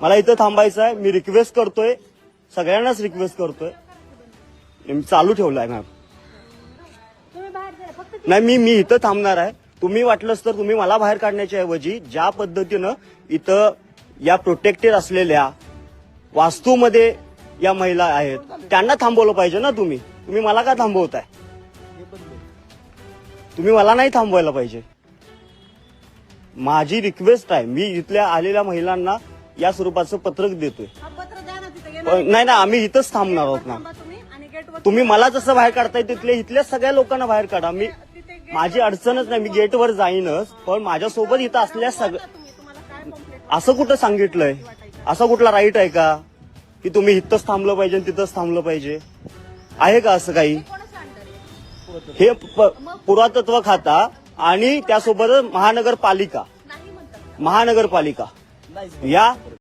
मला इथं थांबायचं आहे. मी रिक्वेस्ट करतोय. सगळ्यांनाच रिक्वेस्ट करतोय. मी चालू मॅम जा फक्त ती- नाही मी मी इथं थांबणार आहे. तुम्ही वाटलंच तर तुम्ही मला बाहेर काढण्याच्या ऐवजी ज्या पद्धतीनं इथं या प्रोटेक्टेड असलेल्या वास्तूमध्ये या महिला आहेत त्यांना थांबवलं पाहिजे ना तुम्ही? तुम्ही मला का थांबवताय? तुम्ही मला नाही थांबवायला पाहिजे. माझी रिक्वेस्ट आहे मी इथल्या आलेल्या महिलांना या स्वरूपाचं पत्रक देतोय. पण नाही ना आम्ही इथंच थांबणार आहोत ना. तुम्ही मला जसं बाहेर काढताय तिथले इथल्या सगळ्या लोकांना बाहेर काढा. मी माझी अडचणच नाही मी गेटवर जाईनच पण माझ्यासोबत इथं असल्या सगळ्या कंप्लेंट असं कुठं सांगितलंय? असा कुठला राईट आहे का? की तुम्ही इथंच थांबलं पाहिजे आणि तिथंच थांबलं पाहिजे? आहे का असं काही? हे प- पुरातत्व खाता आणि त्यासोबत महानगरपालिका. महानगरपालिका. या